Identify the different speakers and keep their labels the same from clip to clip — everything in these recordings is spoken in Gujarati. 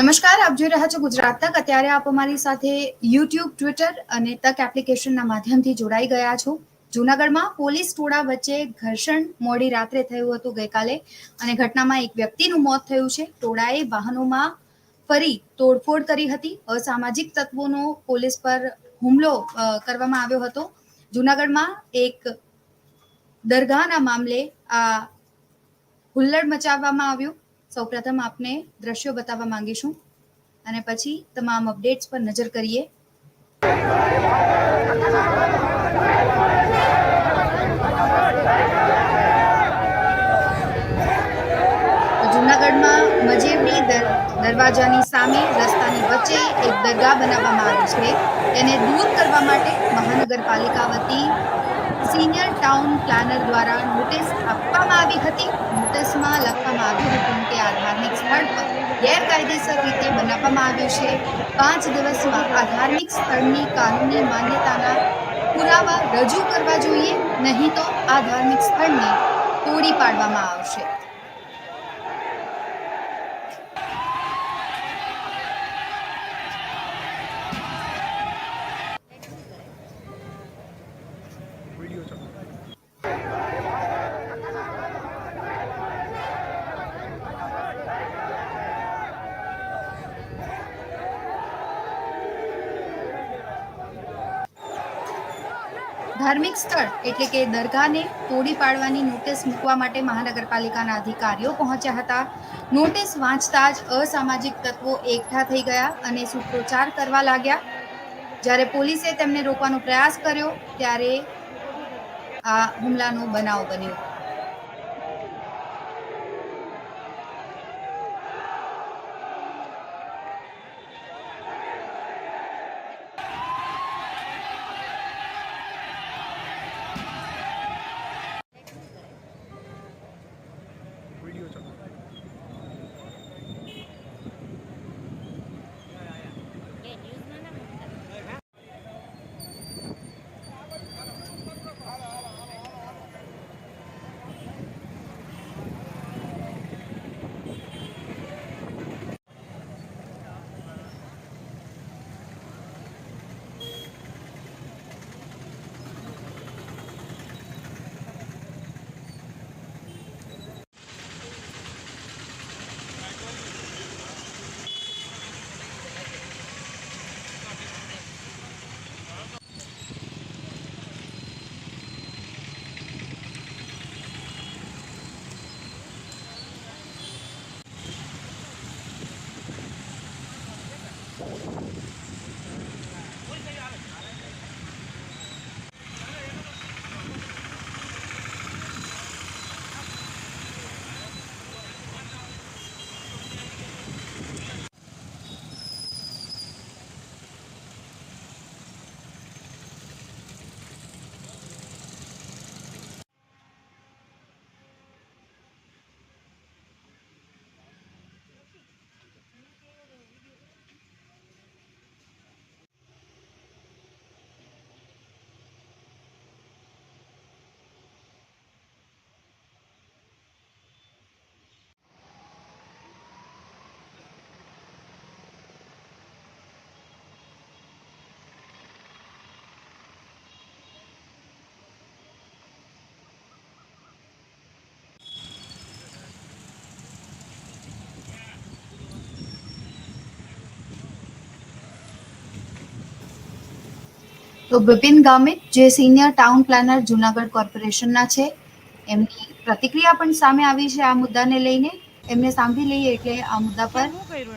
Speaker 1: નમસ્કાર, આપ જોઈ રહ્યા છો ગુજરાત તક. અત્યારે આપ અમારી સાથે યુટ્યુબ ટ્વિટર અને તક એપ્લિકેશનના માધ્યમથી જોડાઈ ગયા છો. જૂનાગઢમાં પોલીસ ટોળા વચ્ચે ઘર્ષણ મોડી રાત્રે થયું હતું ગઈકાલે અને ઘટનામાં એક વ્યક્તિનું મોત થયું છે. ટોળાએ વાહનોમાં ફરી તોડફોડ કરી હતી. અસામાજિક તત્વોનો પોલીસ પર હુમલો કરવામાં આવ્યો હતો. જૂનાગઢમાં એક દરગાહના મામલે આ હુલ્લડ મચાવવામાં આવ્યું. સૌપ્રથમ આપને દ્રશ્યો બતાવવા માંગીશું અને પછી તમામ અપડેટ્સ પર નજર કરીએ. જૂનાગઢમાં મજેવડી દર- દરવાજાની સામે રસ્તાની વચ્ચે એક દરગાહ બનાવવામાં આવી છે. તેને દૂર કરવા માટે મહાનગરપાલિકા વતી સિનિયર ટાઉન પ્લાનર દ્વારા નોટિસ આપવામાં આવી હતી. નોટિસમાં લખવામાં આવ્યું હતું કે આ ધાર્મિક સ્થળ પર ગેરકાયદેસર રીતે બનાવવામાં આવ્યું છે. પાંચ દિવસમાં આ ધાર્મિક સ્થળની કાનૂની માન્યતાના પુરાવા રજૂ કરવા જોઈએ, નહીં તો આ ધાર્મિક સ્થળને તોડી પાડવામાં આવશે. ધાર્મિક સ્થળ એટલે કે દરગાહને તોડી પાડવાની નોટિસ મૂકવા માટે મહાનગરપાલિકાના અધિકારીઓ પહોંચ્યા હતા. નોટિસ વાંચતા જ અસામાજિક તત્વો એકઠા થઈ ગયા અને સૂત્રોચ્ચાર કરવા લાગ્યા. જ્યારે પોલીસે તેમને રોકવાનો પ્રયાસ કર્યો, ત્યારે આ હુમલાનો બનાવ બન્યો. તો બિપિન ગામિત, જે સિનિયર ટાઉન પ્લાનર જુનાગઢ કોર્પોરેશનના છે, એમની પ્રતિક્રિયા પણ સામે આવી છે આ મુદ્દાને લઈને. એમને સાંભળી લઈએ એટલે આ મુદ્દા પર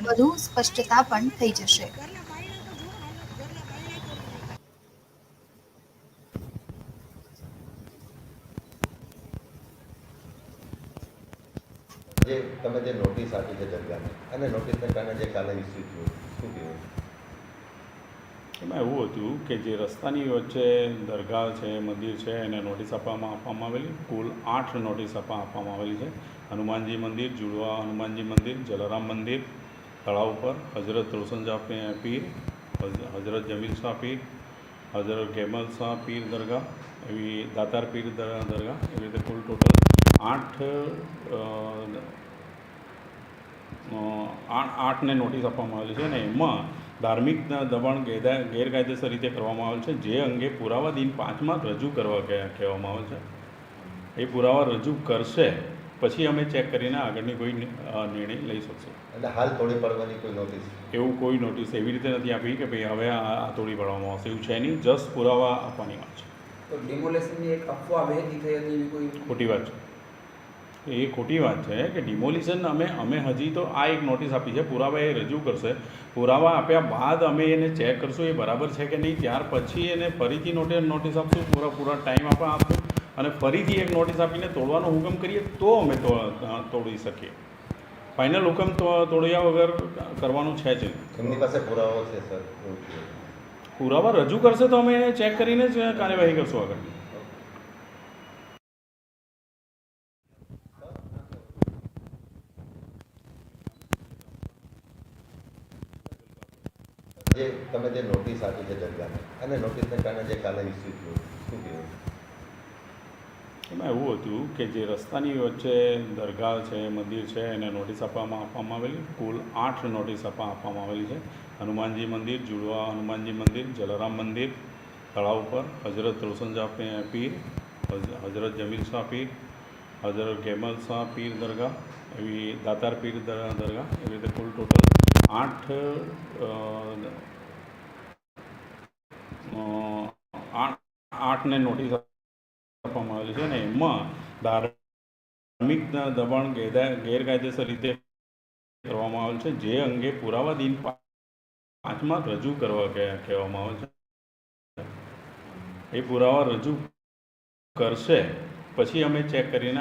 Speaker 1: વધુ સ્પષ્ટતા પણ થઈ જશે.
Speaker 2: જે તમે જે નોટિસ આપી છે દરગાહને અને નોટિસને કારણે જે કાલે ઇસ્યુ થયું, શું કહેવું
Speaker 3: એમાં એવું હતું કે જે રસ્તાની વચ્ચે દરગાહ છે, મંદિર છે, એને નોટિસ આપવામાં આપવામાં આવેલી. કુલ આઠ નોટિસ આપવા આપવામાં આવેલી છે. હનુમાનજી મંદિર, જુડવા હનુમાનજી મંદિર, જલારામ મંદિર, તળાવ ઉપર હજરત રોશનજા પી- પીર હજરત જમીલ શાહ પીર હજરત કેમલ શાહ પીર દરગાહ, એવી દાતાર પીર દર- દરગાહ. એવી રીતે કુલ ટોટલ આઠ આઠને નોટિસ આપવામાં આવેલી છે. અને એમાં ધાર્મિક દબાણ ગેરદા ગેરકાયદેસર રીતે કરવામાં આવેલ છે. જે અંગે પુરાવા દિન પાંચમાં રજૂ કરવા કહે- કહેવામાં આવે છે. એ પુરાવા રજૂ કરશે. પછી અમે ચેક કરીને આગળની કોઈ નિર્ણય લઈ શકશું.
Speaker 2: એટલે હાલ તોડી પાડવાની કોઈ નોટિસ?
Speaker 3: એવું કોઈ નોટિસ એવી રીતે નથી આપી કે ભાઈ હવે આ આ તોડી પાડવામાં આવશે. એવું છે નહીં. જસ્ટ પુરાવા આપવાની વાત છે.
Speaker 4: તો ડિમોલેશનની એક અફવા વહેતી થઈ હતી કોઈ
Speaker 3: ખોટી વાત છે. એ ખોટી વાત છે કે ડિમોલિશન અમે અમે હજી તો આ એક નોટિસ આપી છે પુરાવા એ રજૂ કરશે. પુરાવા આપ્યા બાદ અમે એને ચેક કરશું એ બરાબર છે કે નહીં? ત્યાર પછી એને ફરીથી નોટિસ નોટિસ આપશું પૂરા પૂરા ટાઈમ આપવા આપશું અને ફરીથી એક નોટિસ આપીને તોડવાનો હુકમ કરીએ તો અમે તોડી શકીએ. ફાઇનલ હુકમ તો તોડ્યા વગર કરવાનું છે જ
Speaker 2: એમની પાસે પુરાવો છે સર?
Speaker 3: પુરાવા રજૂ કરશે તો અમે એને ચેક કરીને જ કાર્યવાહી કરશું આગળ.
Speaker 2: જે તમે જે નોટિસ આપી છે દરગાહને અને નોટિસને કારણે જે કાલે ઇસ્યુ થયું, શું કહેવું
Speaker 3: એમાં એવું હતું કે જે રસ્તાની વચ્ચે દરગાહ છે, મંદિર છે, એને નોટિસ આપવામાં આપવામાં આવેલી. કુલ આઠ નોટિસ આપવા આપવામાં આવેલી છે. હનુમાનજી મંદિર, જુડવા હનુમાનજી મંદિર, જલારામ મંદિર, તળાવ ઉપર હજરત રોશનજા પીર હજરત જમીલ શાહ પીર હજરત ગેમલ શાહ પીર દરગાહ, એવી દાતાર પીર દરગાહ. એવી રીતે કુલ ટોટલ આઠ આઠને નોટિસ આપવામાં આવેલી છે અને એમાં ધાર્મિક દબાણ ગેરકાયદેસર રીતે કરવામાં આવેલ છે. જે અંગે પુરાવા દિન પાંચમાં રજૂ કરવા કહે- કહેવામાં આવે છે. એ પુરાવા રજૂ કરશે. પછી અમે ચેક કરીને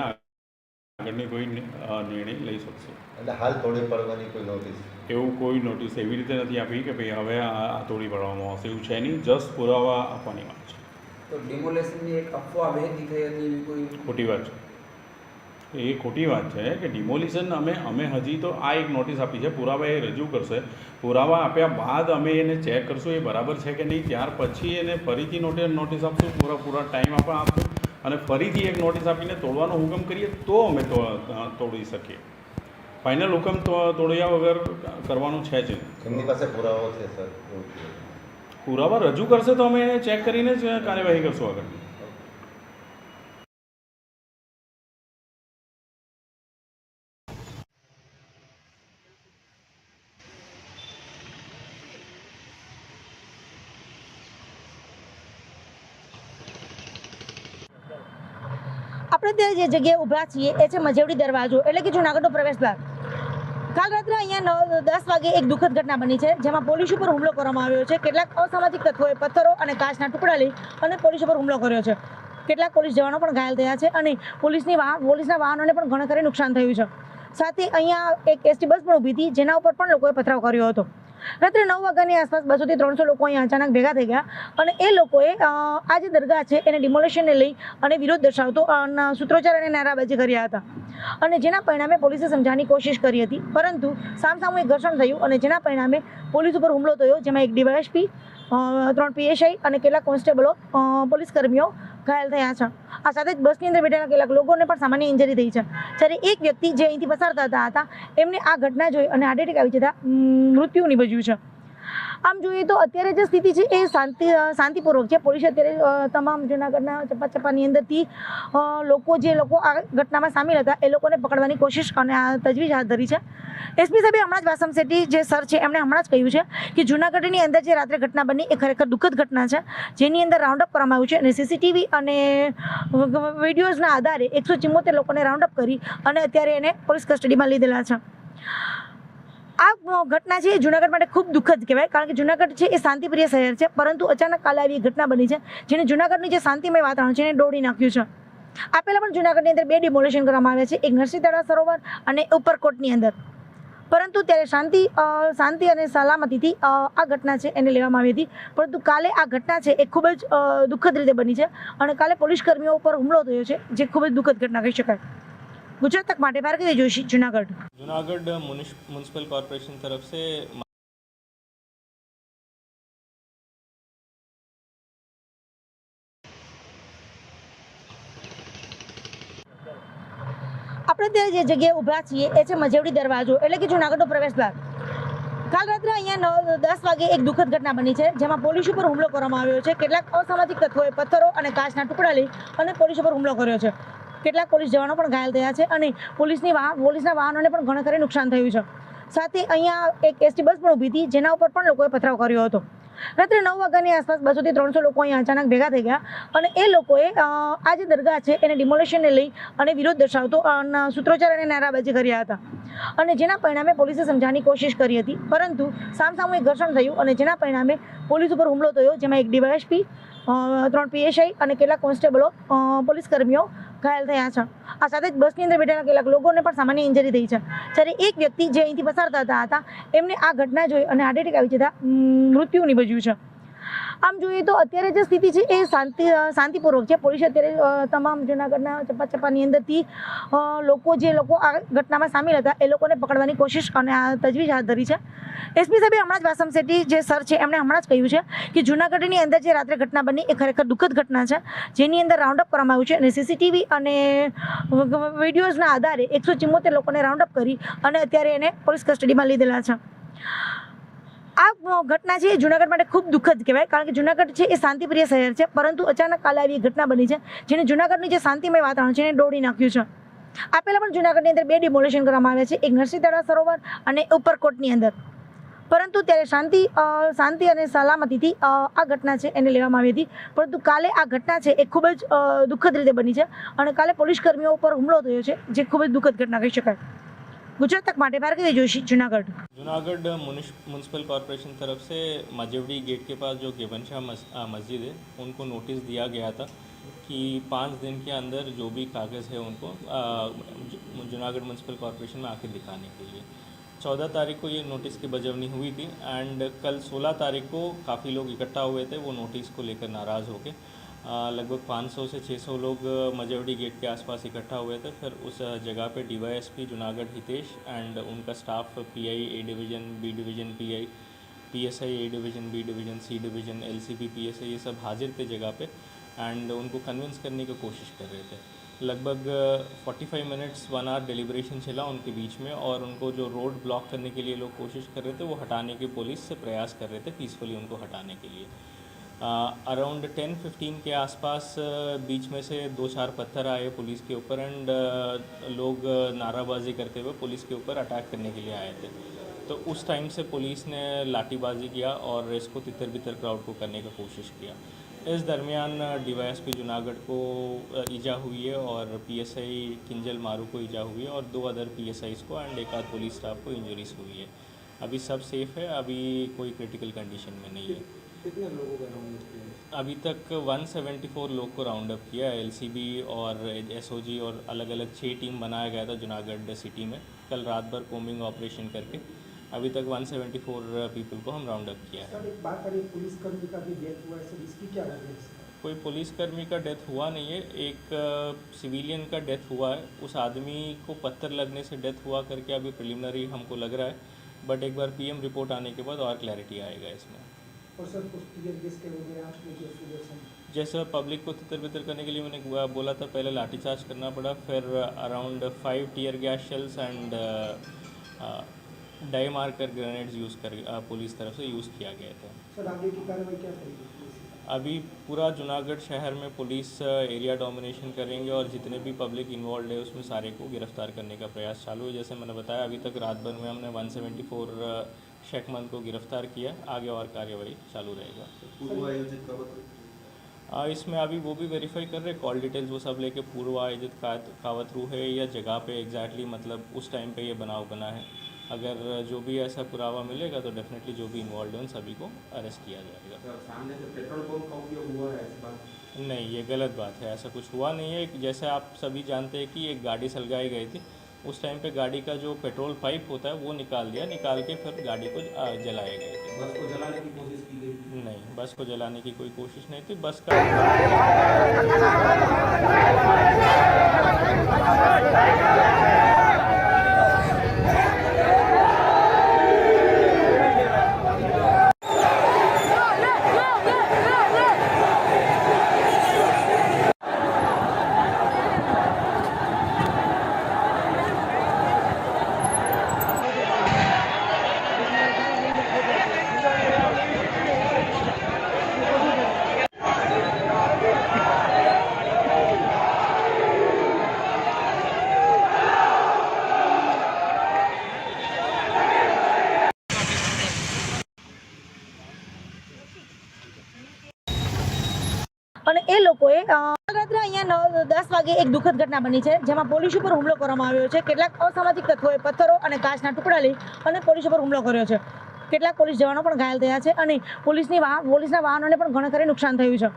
Speaker 3: આગળની કોઈ નિર્ણય લઈ શકશે.
Speaker 2: એટલે હાલ તોડી પાડવાની કોઈ નોટિસ
Speaker 3: એવું કોઈ નોટિસ એવી રીતે નથી આપી કે ભાઈ હવે આ તોડી પાડવામાં આવશે. એવું છે નહીં. જસ્ટ પુરાવા આપવાની વાત છે.
Speaker 4: તો ડિમોલેશનની એક અફવા વહેતી થઈ હતી એવી કોઈ
Speaker 3: ખોટી વાત છે. એ ખોટી વાત છે કે ડિમોલિશન અમે અમે હજી તો આ એક નોટિસ આપી છે. પુરાવા એ રજૂ કરશે. પુરાવા આપ્યા બાદ અમે એને ચેક કરશું. એ બરાબર છે કે નહીં? ત્યાર પછી એને ફરીથી નોટિસ નોટિસ આપશું. પૂરા પૂરા ટાઈમ આપવા આપશું અને ફરીથી એક નોટિસ આપીને તોડવાનો હુકમ કરીએ તો અમે તોડી શકીએ. ફાઇનલ હુકમ તો તોડ્યા વગર કરવાનું છે જ
Speaker 2: એમની પાસે પુરાવો છે સર?
Speaker 3: પુરાવા રજૂ કરશે તો અમે એને ચેક કરીને જ કાર્યવાહી કરશું આગળ.
Speaker 5: આપણે જે જગ્યાએ ઊભા છીએ, એ છે મજેવડી દરવાજો, એટલે કે જુનાગઢનો પ્રવેશ દ્વાર. કાલ રાત્રે અહીંયા દસ વાગે એક દુઃખદ ઘટના બની છે, જેમાં પોલીસ ઉપર હુમલો કરવામાં આવ્યો છે. કેટલાક અસામાજિક તત્વોએ પથ્થરો અને કાચના ટુકડા લઈ અને પોલીસ ઉપર હુમલો કર્યો છે. કેટલાક પોલીસ જવાનો પણ ઘાયલ થયા છે અને પોલીસની વાહન, પોલીસના વાહનોને પણ ઘણા ખરે નુકસાન થયું છે. સાથે અહીંયા એક એસટી બસ પણ ઊભી હતી, જેના ઉપર પણ લોકોએ પથરાવ કર્યો હતો. રાત્રે નવ વાગ્યાની આસપાસ બસોથી ત્રણસો લોકો અહીંયા અચાનક ભેગા થઈ ગયા અને એ લોકોએ આ જે દરગાહ છે એને ડિમોલેશનને લઈ અને વિરોધ દર્શાવતો સૂત્રોચ્ચાર અને નારાબાજી કર્યા હતા. અને જેના પરિણામે પોલીસે સમજાવવાની કોશિશ કરી હતી. પરંતુ સામસામું એક ઘર્ષણ થયું અને જેના પરિણામે પોલીસ ઉપર હુમલો થયો, જેમાં એક ડીવાયએસપી ત્રણ પીએસઆઈ અને કેટલાક કોન્સ્ટેબલો પોલીસ કર્મીઓ ઘાયલ થયા છે. આ સાથે જ બસની અંદર બેઠેલા કેટલાક લોકોને પણ સામાન્ય ઇન્જરી થઈ છે. જ્યારે એક વ્યક્તિ જે અહીંથી પસાર થતા હતા, એમને આ ઘટના જોઈ અને હાર્ટ એટેક આવી જતા મૃત્યુ નિપજ્યું છે. આમ જોઈએ તો અત્યારે જે સ્થિતિ છે એ શાંતિ શાંતિપૂર્વક છે. પોલીસ અત્યારે તમામ જૂનાગઢના ચપ્પા ચપ્પાની અંદરથી લોકો જે લોકો આ ઘટનામાં સામેલ હતા, એ લોકોને પકડવાની કોશિશ અને આ તજવીજ હાથ ધરી છે. એસપી સાહેબે હમણાં જ વાસમ શેટ્ટી જે સર છે, એમણે હમણાં જ કહ્યું છે કે જૂનાગઢની અંદર જે રાત્રે ઘટના બની, એ ખરેખર દુઃખદ ઘટના છે. જેની અંદર રાઉન્ડ અપ કરવામાં આવ્યું છે અને સીસીટીવી અને વિડીયોઝના આધારે એકસો ચિમ્મોતેર લોકોને રાઉન્ડ અપ કરી અને અત્યારે એને પોલીસ કસ્ટડીમાં લીધેલા છે. આ ઘટના છે જુનાગઢ માટે ખૂબ દુઃખદ કહેવાય, કારણ કે જુનાગઢ છે એ શાંતિપ્રિય શહેર છે, પરંતુ અચાનક કાલે આવી ઘટના બની છે, જેને જુનાગઢની જે શાંતિમય વાતાવરણ છે એને દોડી નાખ્યું છે. આ પહેલાં પણ જુનાગઢની અંદર બે ડિમોલેશન કરવામાં આવ્યા છે, એક નરસિંહતાળા સરોવર અને ઉપરકોટની અંદર. પરંતુ ત્યારે શાંતિ શાંતિ અને સલામતીથી આ ઘટના છે એને લેવામાં આવી હતી. પરંતુ કાલે આ ઘટના છે એ ખૂબ જ દુઃખદ રીતે બની છે અને કાલે પોલીસ કર્મીઓ ઉપર હુમલો થયો છે, જે ખૂબ જ દુઃખદ ઘટના કહી શકાય. ગુજરાત તક માટે ભાર્ગવી જોશી જુનાગઢ.
Speaker 6: જુનાગઢ મ્યુનિસિપલ કોર્પોરેશન તરફ સે
Speaker 5: આપણે અત્યારે જે જગ્યાએ ઊભા છીએ એ છે મજેવડી દરવાજો એટલે કે જુનાગઢનો પ્રવેશદ્વાર કાલ રાત્રે અહીંયા દસ વાગે એક દુઃખદ ઘટના બની છે જેમાં પોલીસ ઉપર હુમલો કરવામાં આવ્યો છે. કેટલાક અસામાજિક તત્વોએ પથ્થરો અને કાચના ટુકડા લઈ અને પોલીસ ઉપર હુમલો કર્યો છે. કેટલાક પોલીસ જવાનો પણ ઘાયલ થયા છે અને પોલીસની વાહન પોલીસના વાહનોને પણ ઘણા ખરે નુકસાન થયું છે. સાથે અહીંયા એક એસટી બસ પણ ઊભી હતી, જેના ઉપર પણ લોકોએ પથરાવ કર્યો હતો. રાત્રે નવ વાગ્યાની આસપાસ બસોથી ત્રણસો લોકો અહીંયા અચાનક ભેગા થઈ ગયા અને એ લોકોએ આ જે દરગાહ છે એને ડિમોલેશનને લઈ અને વિરોધ દર્શાવતો સૂત્રોચ્ચાર અને નારાબાજી કર્યા હતા. અને જેના પરિણામે પોલીસે સમજાવવાની કોશિશ કરી હતી, પરંતુ સામસામું ઘર્ષણ થયું અને જેના પરિણામે પોલીસ ઉપર હુમલો થયો, જેમાં એક ડીવાયએસપી ત્રણ પીએસઆઈ અને કેટલાક કોન્સ્ટેબલો પોલીસ કર્મીઓ ઘાયલ થયા છે. આ સાથે જ બસની અંદર બેઠેલા કેટલાક લોકોને પણ સામાન્ય ઇન્જરી થઈ છે. જ્યારે એક વ્યક્તિ જે અહીંથી પસાર થતા હતા, એમને આ ઘટના જોઈ અને હાર્ટ એટેક આવી જતા મૃત્યુ નિપજ્યું છે. આમ જોઈએ તો અત્યારે જે સ્થિતિ છે એ શાંતિ, શાંતિપૂર્વક છે. પોલીસે અત્યારે તમામ જૂનાગઢના ચપ્પા ચપ્પાની અંદરથી લોકો જે લોકો આ ઘટનામાં સામેલ હતા, એ લોકોને પકડવાની કોશિશ અને આ તજવીજ હાથ ધરી છે. એસપી સાહેબે હમણાં જ વાસમ શેટ્ટી જે સર છે, એમણે હમણાં જ કહ્યું છે કે જૂનાગઢની અંદર જે રાત્રે ઘટના બની, એ ખરેખર દુઃખદ ઘટના છે. જેની અંદર રાઉન્ડ અપ કરવામાં આવ્યું છે અને સીસીટીવી અને વિડીયોઝના આધારે એકસો ચિમ્મોતેર લોકોને રાઉન્ડ અપ કરી અને અત્યારે એને પોલીસ કસ્ટડીમાં લીધેલા છે. આ ઘટના છે જુનાગઢ માટે ખૂબ દુઃખદ કહેવાય, કારણ કે જુનાગઢ છે એ શાંતિપ્રિય શહેર છે, પરંતુ અચાનક કાલે આવી ઘટના બની છે, જેને જુનાગઢનું જે શાંતિમય વાતાવરણ છે એને દોડી નાખ્યું છે. આ પહેલાં પણ જુનાગઢની અંદર બે ડિમોલેશન કરવામાં આવ્યા છે, એક નરસિંહ તળાવ સરોવર અને ઉપરકોટની અંદર. પરંતુ ત્યારે શાંતિ શાંતિ અને સલામતીથી આ ઘટના છે એને લેવામાં આવી હતી. પરંતુ કાલે આ ઘટના છે એ ખૂબ જ દુઃખદ રીતે બની છે અને કાલે પોલીસ કર્મીઓ ઉપર હુમલો થયો છે, જે ખૂબ જ દુઃખદ ઘટના કહી શકાય. ગુજરાત તક માટે ભાર્ગવી જોશી જુનાગઢ
Speaker 6: जूनागढ़ म्यूनसिपल कॉरपोरेशन तरफ से मजेवड़ी गेट के पास जो गेवन शाह मस, आ, मस्जिद है उनको नोटिस दिया गया था कि पाँच दिन के अंदर जो भी कागज़ है उनको आ, जु- जूनागढ़ म्यूनसिपल कॉरपोरेशन में आके दिखाने के लिए चौदह तारीख को ये नोटिस की बजवनी हुई थी एंड कल सोलह तारीख को काफ़ी लोग इकट्ठा हुए थे वो नोटिस को लेकर नाराज़ होके आ, लगभग 500 से 600 लोग मजेवड़ी गेट के आसपास इकट्ठा हुए थे। फिर उस जगह पे डीवाईएसपी जूनागढ़ हितेश एंड उनका staff PI A division B division PI PSI A division B division C division LCB PSI ये सब हाजिर थे जगह पे एंड उनको कन्विंस करने की कोशिश कर रहे थे। लगभग forty five minutes one hour deliberation चला उनके बीच में और उनको जो रोड ब्लॉक करने के लिए लोग कोशिश कर रहे थे, वो हटाने की पुलिस से प्रयास कर रहे थे पीसफुली उनको हटाने के लिए। अराउंड टेन फिफ्टीन के आसपास बीच में से दो चार पत्थर आए पुलिस के ऊपर एंड लोग नाराबाजी करते हुए पुलिस के ऊपर अटैक करने के लिए आए थे। तो उस टाइम से पुलिस ने लाठीबाजी किया और इसको तितर बितर क्राउड को करने का कोशिश किया। इस दरमियान डीवाईएसपी जूनागढ़ को ईजा हुई है और पीएसआई किंजल मारू को ईजा हुई है और दो अदर पीएसआईज को एंड एक आध पुलिस स्टाफ को इंजरीज हुई है। अभी सब सेफ़ है, अभी कोई क्रिटिकल कंडीशन में नहीं है।
Speaker 4: कितने लोगों का राउंड किया?
Speaker 6: अभी तक 174 लोग को राउंड अप किया एलसीबी और एसओजी और अलग अलग छः टीम बनाया गया था जूनागढ़ सिटी में कल रात भर कोमिंग ऑपरेशन करके। अभी तक 174 पीपल को हम राउंड अप किया है।
Speaker 7: एक बात करें पुलिसकर्मी का भी डेथ हुआ है सर इसकी क्या वजह है?
Speaker 6: कोई पुलिसकर्मी का डेथ हुआ नहीं है एक सिविलियन का डेथ हुआ है। उस आदमी को पत्थर लगने से डेथ हुआ करके अभी प्रिलिमिनरी हमको लग रहा है बट एक बार पीएम रिपोर्ट आने के बाद और क्लैरिटी आएगा इसमें।
Speaker 7: और सर कुछ टीयर गैस के वगैरह आपने जो सुदर्शन
Speaker 6: जैसे पब्लिक को तितर बितर करने के लिए मैंने बोला था पहले लाठीचार्ज करना पड़ा फिर around five tear gas shells and dye marker grenades use कर पुलिस तरफ़ से यूज़ किया गया था।
Speaker 7: सर आगे की कार्रवाई क्या करेगी
Speaker 6: अभी पूरा जूनागढ़ शहर में पुलिस एरिया डोमिनेशन करेंगे और जितने भी पब्लिक इन्वॉल्व है उसमें सारे को गिरफ़्तार करने का प्रयास चालू है। जैसे मैंने बताया अभी तक रात भर में हमने 174 शेखमंद को गिरफ़्तार किया। आगे और कार्यवाही चालू रहेगा। इसमें अभी वो भी वेरीफाई कर रहे हैं। कॉल डिटेल्स वो सब लेके पूर्व आयोजित कावत रू है या जगह पे एग्जैक्टली मतलब उस टाइम पे ये बनाव बना है। अगर जो भी ऐसा पुरावा मिलेगा तो डेफिनेटली जो भी इन्वॉल्व है सभी को अरेस्ट किया जाएगा।
Speaker 4: सामने से पेट्रोल पंप का उपयोग हुआ है इस
Speaker 6: नहीं ये गलत बात है। ऐसा कुछ हुआ नहीं है। जैसे आप सभी जानते हैं कि एक गाड़ी सलगाई गई थी। उस टाइम पे गाड़ी का जो पेट्रोल पाइप होता है वो निकाल दिया। निकाल के फिर गाड़ी को जलाया जलाए गए थे
Speaker 4: बस को जलाने की कोशिश की गई।
Speaker 6: नहीं बस को जलाने की कोई कोशिश नहीं थी। बस का
Speaker 5: વાગે એક દુઃખદ ઘટના બની છે, જેમાં પોલીસ ઉપર હુમલો કરવામાં આવ્યો છે. કેટલાક અસામાજિક તત્વોએ પથ્થરો અને કાચના ટુકડા લઈ અને પોલીસ ઉપર હુમલો કર્યો છે. કેટલાક પોલીસ જવાનો પણ ઘાયલ થયા છે અને પોલીસની વાહન પોલીસના વાહનોને પણ ઘણા ખરે નુકસાન થયું છે.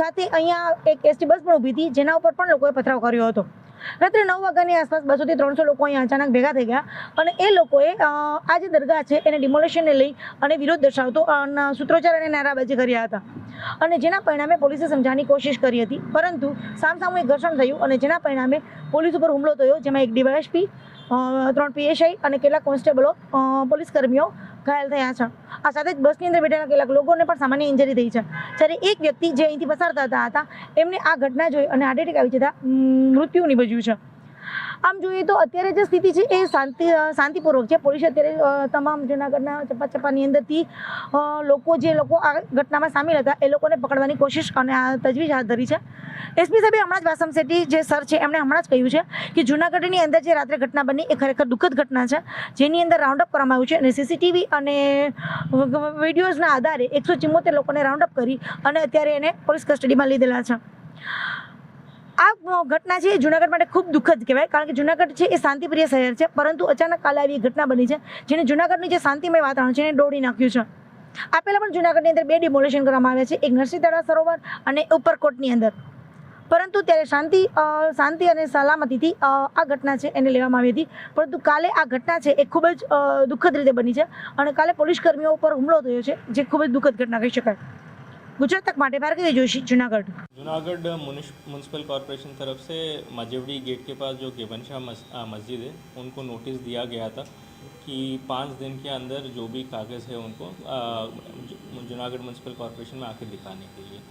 Speaker 5: સાથે અહીંયા એક એસટી બસ પણ ઊભી હતી, જેના ઉપર પણ લોકોએ પથરાવ કર્યો હતો. રાત્રે નવ વાગ્યાની આસપાસ બસોથી ત્રણસો લોકો અહીંયા અચાનક ભેગા થઈ ગયા અને એ લોકોએ આ જે દરગાહ છે એને ડિમોલેશનને લઈ અને વિરોધ દર્શાવતો સૂત્રોચ્ચાર અને નારાબાજી કર્યા હતા. અને જેના પરિણામે પોલીસે સમજાવવાની કોશિશ કરી હતી, પરંતુ સામસામું એક ઘર્ષણ થયું અને જેના પરિણામે પોલીસ ઉપર હુમલો થયો, જેમાં એક ડીવાયએસપી ત્રણ પીએસઆઈ અને કેટલાક કોન્સ્ટેબલો પોલીસ કર્મીઓ ઘાયલ થયા છે. આ સાથે જ બસની અંદર બેઠેલા કેટલાક લોકોને પણ સામાન્ય ઇન્જરી થઈ છે. જ્યારે એક વ્યક્તિ જે અહીંથી પસાર થતા હતા, એમને આ ઘટના જોઈ અને હાર્ટ એટેક આવી જતા મૃત્યુ નિપજ્યું છે. આમ જોઈએ તો અત્યારે જે સ્થિતિ છે એ શાંતિ શાંતિપૂર્વક છે. પોલીસ અત્યારે તમામ જૂનાગઢના ચપ્પા ચપ્પાની અંદરથી લોકો જે લોકો આ ઘટનામાં સામેલ હતા, એ લોકોને પકડવાની કોશિશ અને આ તજવીજ હાથ ધરી છે. એસપી સાહેબે હમણાં જ વાસમ શેટ્ટી જે સર છે, એમણે હમણાં જ કહ્યું છે કે જૂનાગઢની અંદર જે રાત્રે ઘટના બની, એ ખરેખર દુઃખદ ઘટના છે. જેની અંદર રાઉન્ડ અપ કરવામાં આવ્યું છે અને સીસીટીવી અને વિડીયોઝના આધારે એકસો ચુમ્મોતેર લોકોને રાઉન્ડ અપ કરી અને અત્યારે એને પોલીસ કસ્ટડીમાં લીધેલા છે. આ ઘટના છે જુનાગઢ માટે ખૂબ દુઃખદ કહેવાય, કારણ કે જુનાગઢ છે એ શાંતિપ્રિય શહેર છે, પરંતુ અચાનક કાલે આવી ઘટના બની છે જેને જુનાગઢની જે શાંતિમય વાતાવરણ છે એને દોડી નાખ્યું છે. આ પહેલાં પણ જુનાગઢની અંદર બે ડિમોલેશન કરવામાં આવ્યા છે, એક નરસિંહ તળા સરોવર અને ઉપરકોટની અંદર. પરંતુ ત્યારે શાંતિ શાંતિ અને સલામતીથી આ ઘટના છે એને લેવામાં આવી હતી. પરંતુ કાલે આ ઘટના છે એ ખૂબ જ દુઃખદ રીતે બની છે અને કાલે પોલીસ કર્મીઓ ઉપર હુમલો થયો છે, જે ખૂબ જ દુઃખદ ઘટના કહી શકાય. ગુજરાત તક માટે ભાર્ગવી જોશી જુનાગઢ
Speaker 6: जूनागढ़ म्यूनसिपल कॉरपोरेशन तरफ से मजेवड़ी गेट के पास जो गेवनशाह मस, आ, मस्जिद है उनको नोटिस दिया गया था कि पाँच दिन के अंदर जो भी कागज़ है उनको आ, जु- जूनागढ़ म्यूनसिपल कॉरपोरेशन में आके दिखाने के लिए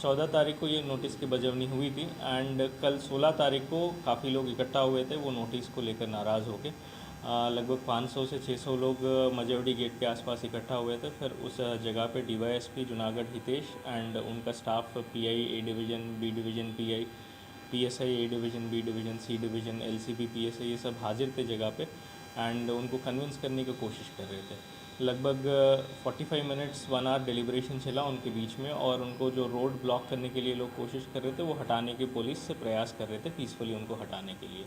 Speaker 6: चौदह तारीख को ये नोटिस की बजवनी हुई थी एंड कल सोलह तारीख को काफ़ी लोग इकट्ठा हुए थे वो नोटिस को लेकर नाराज़ होकर लगभग 500 से 600 लोग मजेवड़ी गेट के आसपास इकट्ठा हुए थे। फिर उस जगह पे डीवाईएसपी जूनागढ़ हितेश एंड उनका staff PI A division B division PI PSI A division B division C division LCB PSI ये सब हाजिर थे जगह पे एंड उनको कन्विंस करने की कोशिश कर रहे थे। लगभग forty five minutes one hour deliberation चला उनके बीच में और उनको जो रोड ब्लॉक करने के लिए लोग कोशिश कर रहे थे, वो हटाने की पुलिस से प्रयास कर रहे थे पीसफुली उनको हटाने के लिए।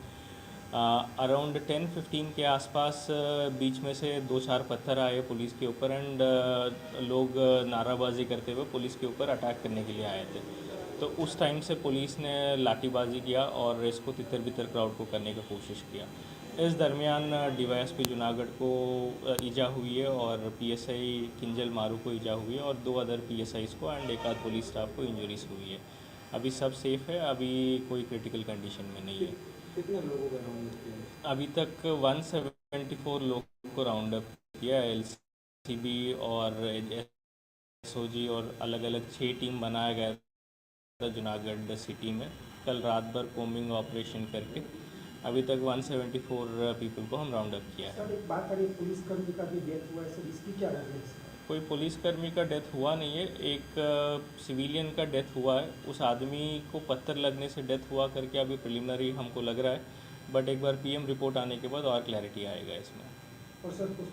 Speaker 6: अराउंड टेन फिफ्टीन के आसपास बीच में से दो चार पत्थर आए पुलिस के ऊपर एंड लोग नाराबाजी करते हुए पुलिस के ऊपर अटैक करने के लिए आए थे। तो उस टाइम से पुलिस ने लाठीबाजी किया और इसको तितर बितर क्राउड को करने की कोशिश किया। इस दरमियान डीवाईएसपी जूनागढ़ को ईजा हुई है और पीएसआई किंजल मारू को ईजा हुई है और दो अदर पीएसआईज को एंड एक आध पुलिस स्टाफ को इंजरीज हुई है। अभी सब सेफ़ है, अभी कोई क्रिटिकल कंडीशन में नहीं है।
Speaker 4: कितने लोगों का राउंड किया?
Speaker 6: अभी तक 174 लोग को राउंड अप किया एल और एसओजी और अलग अलग छः टीम बनाया गया था जूनागढ़ सिटी में। कल रात भर कोमिंग ऑपरेशन करके अभी तक 174 पीपल को हम राउंड अप किया है।
Speaker 7: सर एक बात करिए पुलिस कर्मी का भी डेथ हुआ है सर इसकी क्या वजह है?
Speaker 6: कोई पुलिसकर्मी का डेथ हुआ नहीं है एक सिविलियन का डेथ हुआ है। उस आदमी को पत्थर लगने से डेथ हुआ करके अभी प्रिलिमिनरी हमको लग रहा है बट एक बार पीएम रिपोर्ट आने के बाद और क्लैरिटी आएगा इसमें।
Speaker 7: और सर कुछ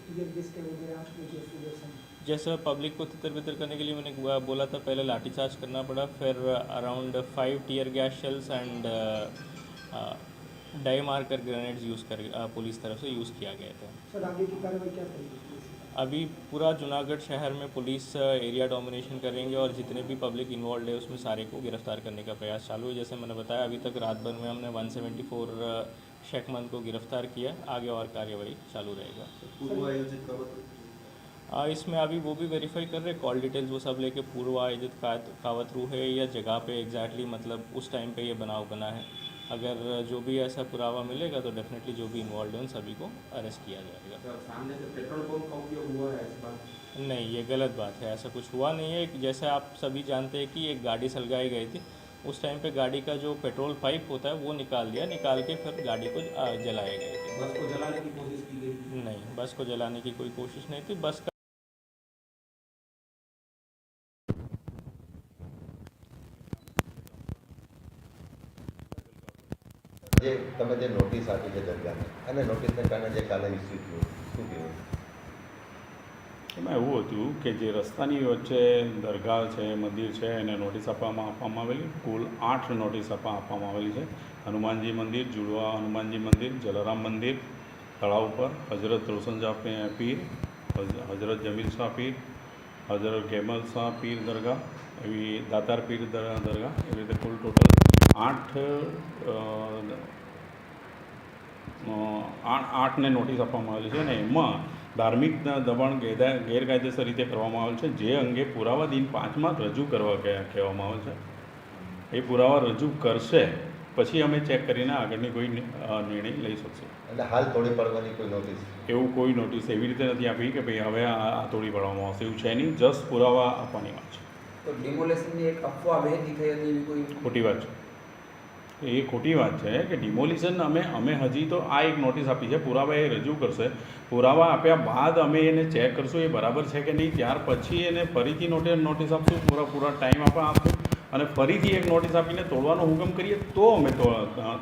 Speaker 6: जैसे पब्लिक को तितर बितर करने के लिए मैंने बोला था पहले लाठीचार्ज करना पड़ा फिर around five tear gas shells and dye marker grenades use कर पुलिस तरफ़ से यूज़ किया गया था।
Speaker 7: सर आगे की कार्रवाई क्या करेगी?
Speaker 6: अभी पूरा जूनागढ़ शहर में पुलिस एरिया डोमिनेशन करेंगे और जितने भी पब्लिक इन्वॉल्व है उसमें सारे को गिरफ़्तार करने का प्रयास चालू है। जैसे मैंने बताया अभी तक रात भर में हमने 174 शेखमंद को गिरफ़्तार किया। आगे और कार्यवाही चालू रहेगा। इसमें अभी वो भी वेरीफाई कर रहे कॉल डिटेल्स वो सब लेके पूर्व आयोजित कावतरू है या जगह पे एग्जैक्टली exactly, मतलब उस टाइम पे ये बनाव बना है। अगर जो भी ऐसा पुरावा मिलेगा तो डेफिनेटली जो भी इन्वॉल्व है उन सभी को अरेस्ट किया जाएगा।
Speaker 4: सर सामने से पेट्रोल पंप का उपयोग हुआ है इस बार?
Speaker 6: नहीं ये गलत बात है। ऐसा कुछ हुआ नहीं है। जैसे आप सभी जानते हैं कि एक गाड़ी सलगाई गई थी उस टाइम पे गाड़ी का जो पेट्रोल पाइप होता है वो निकाल दिया। निकाल के फिर गाड़ी को जलाया गया
Speaker 4: बस को जलाने की कोशिश की गई
Speaker 6: नहीं बस को जलाने की कोई कोशिश नहीं थी। बस का
Speaker 2: તમે જે નોટિસ આપી છે દરગાહને અને નોટિસને કારણે જે કાલે ઇસ્યુ થયું, શું કહેવું?
Speaker 3: એમાં એવું હતું કે જે રસ્તાની વચ્ચે દરગાહ છે, મંદિર છે, એને નોટિસ આપવામાં આપવામાં આવેલી. કુલ આઠ નોટિસ આપવા આપવામાં આવેલી છે. હનુમાનજી મંદિર, જુડવા હનુમાનજી મંદિર, જલારામ મંદિર, તળાવ ઉપર હજરત રોશન શાહ પીર હજરત જમીલ શાહ પીર હજરત ગેમલ શાહ પીર દરગાહ, એવી દાતાર પીર દર- દરગાહ. એવી રીતે કુલ ટોટલ આઠ આઠને નોટિસ આપવામાં આવેલી છે અને એમાં ધાર્મિક દબાણ ગેરકાયદેસર રીતે કરવામાં આવેલ છે. જે અંગે પુરાવા દિન પાંચમાં રજૂ કરવા કહે- કહેવામાં આવે છે. એ પુરાવા રજૂ કરશે. પછી અમે ચેક કરીને આગળની કોઈ નિર્ણય લઈ શકશું.
Speaker 2: એટલે હાલ તોડી પાડવાની કોઈ નોટિસ
Speaker 3: એવું કોઈ નોટિસ એવી રીતે નથી આપી કે ભાઈ હવે આ આ તોડી પાડવામાં આવશે. એવું છે નહીં. જસ્ટ પુરાવા આપવાની વાત છે.
Speaker 4: તો ડિમોલેશનની એક અફવા વહેતી થઈ હતી એવી કોઈ?
Speaker 3: ખોટી વાત છે. એ ખોટી વાત છે કે ડિમોલિશન અમે અમે હજી તો આ એક નોટિસ આપી છે પુરાવા એ રજૂ કરશે. પુરાવા આપ્યા બાદ અમે એને ચેક કરશું એ બરાબર છે કે નહીં? ત્યાર પછી એને ફરીથી નોટિસ નોટિસ આપશું પૂરા પૂરા ટાઈમ આપવા આપશું અને ફરીથી એક નોટિસ આપીને તોડવાનો હુકમ કરીએ તો અમે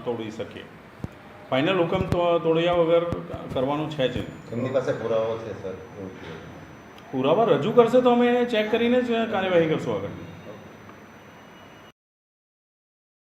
Speaker 3: તોડી શકીએ. ફાઇનલ હુકમ તો તોડ્યા વગર કરવાનું છે જ
Speaker 2: એમની પાસે પુરાવો છે સર?
Speaker 3: પુરાવા રજૂ કરશે તો અમે એને ચેક કરીને જ કાર્યવાહી કરશું આગળ.